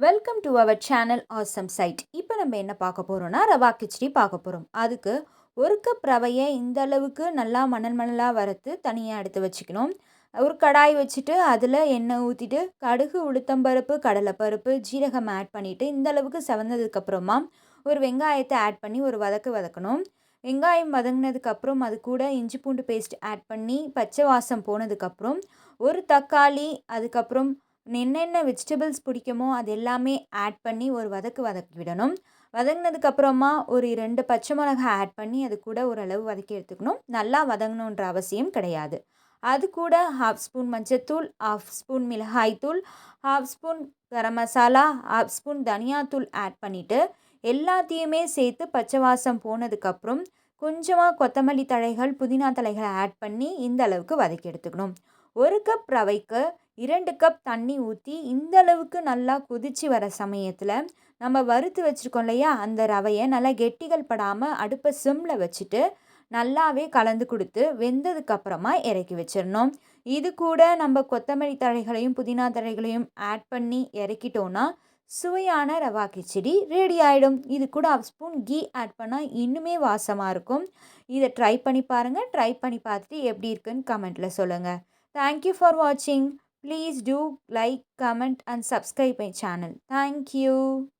Welcome to our channel awesome side இப்போ நம்ம என்ன பார்க்க போகிறோம்னா ரவா கிச்சடி பார்க்க போகிறோம் அதுக்கு ஒரு கப் ரவையை இந்த அளவுக்கு நல்லா மணல் மணலாக வறுத்து தனியாக எடுத்து வச்சுக்கணும். ஒரு கடாய் வச்சுட்டு அதில் எண்ணெய் ஊற்றிட்டு கடுகு உளுத்தம்பருப்பு கடலைப்பருப்பு ஜீரகம் ஆட் பண்ணிவிட்டு இந்த அளவுக்கு செவந்ததுக்கப்புறமா ஒரு வெங்காயத்தை ஆட் பண்ணி ஒரு வதக்கு வதக்கணும். வெங்காயம் வதங்கினதுக்கப்புறம் அது கூட இஞ்சி பூண்டு பேஸ்ட் ஆட் பண்ணி பச்சை வாசம் போனதுக்கப்புறம் ஒரு தக்காளி அதுக்கப்புறம் என்னென்ன வெஜிடபிள்ஸ் பிடிக்குமோ அது எல்லாமே ஆட் பண்ணி ஒரு வதக்கு வதக்கி விடணும். வதங்கினதுக்கப்புறமா ஒரு ரெண்டு பச்சை மிளகாய் ஆட் பண்ணி அது கூட ஓரளவு வதக்கி எடுத்துக்கணும். நல்லா வதங்கணுன்ற அவசியம் கிடையாது. அது கூட ஹாஃப் ஸ்பூன் மஞ்சத்தூள் ஹாஃப் ஸ்பூன் மிளகாய்த்தூள் half spoon garam masala half spoon தனியாத்தூள் ஆட் பண்ணிவிட்டு எல்லாத்தையுமே சேர்த்து பச்சை வாசம் போனதுக்கப்புறம் கொஞ்சமாக கொத்தமல்லி தழைகள் புதினா தழைகளை ஆட் பண்ணி இந்த அளவுக்கு வதக்கி எடுத்துக்கணும். ஒரு கப் ரவைக்கு இரண்டு கப் தண்ணி ஊற்றி இந்த அளவுக்கு நல்லா கொதித்து வர சமயத்தில் நம்ம வறுத்து வச்சுருக்கோம் இல்லையா? அந்த ரவையை நல்லா கெட்டிகள் படாமல் அடுப்பை சிம்மில் வச்சுட்டு நல்லாவே கலந்து கொடுத்து வெந்ததுக்கப்புறமா இறக்கி வச்சிடணும். இது கூட நம்ம கொத்தமல்லி தழைகளையும் புதினா தழைகளையும் ஆட் பண்ணி இறக்கிட்டோன்னா சுவையான ரவா கிச்சடி ரெடி ஆகிடும் இது கூட ஹாஃப் ஸ்பூன் கீ ஆட் பண்ணால் இன்னுமே வாசமாக இருக்கும். இதை ட்ரை பண்ணி பாருங்கள் ட்ரை பண்ணி பார்த்துட்டு எப்படி இருக்குன்னு கமெண்ட்டில் சொல்லுங்கள் Thank you for watching. Please do like, comment and subscribe my channel. Thank you.